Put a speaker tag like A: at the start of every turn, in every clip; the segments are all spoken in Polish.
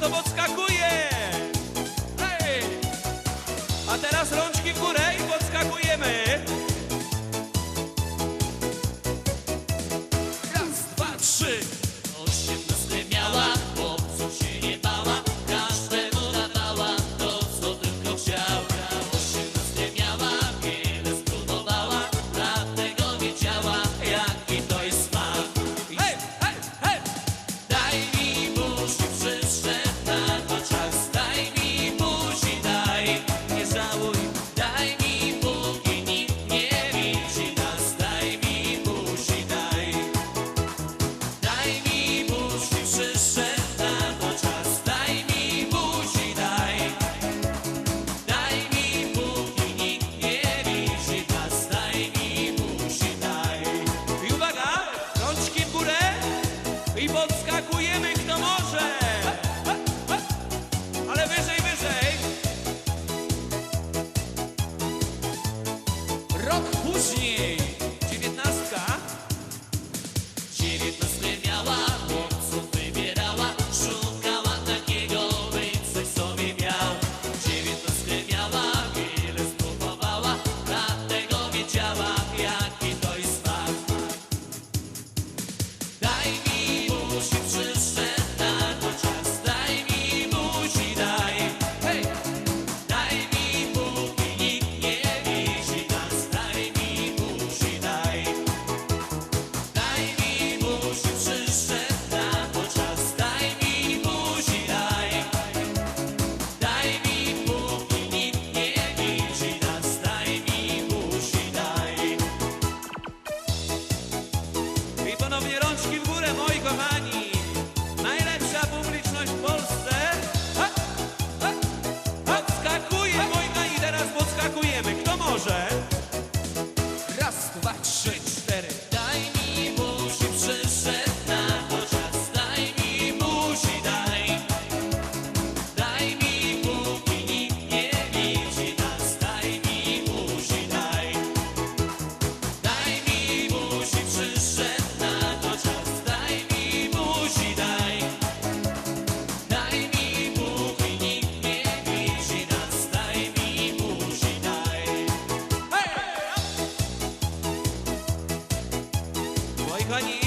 A: to podskakuje. Hej! A teraz rączki w górę i podskakujemy. Raz, dwa, trzy. i podskakujemy kto może. Ale wyżej, wyżej. Rok później. Segura nós, amado. приходи.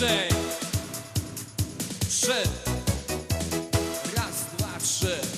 A: więcej. Trzy. Raz, dwa,
B: trzy.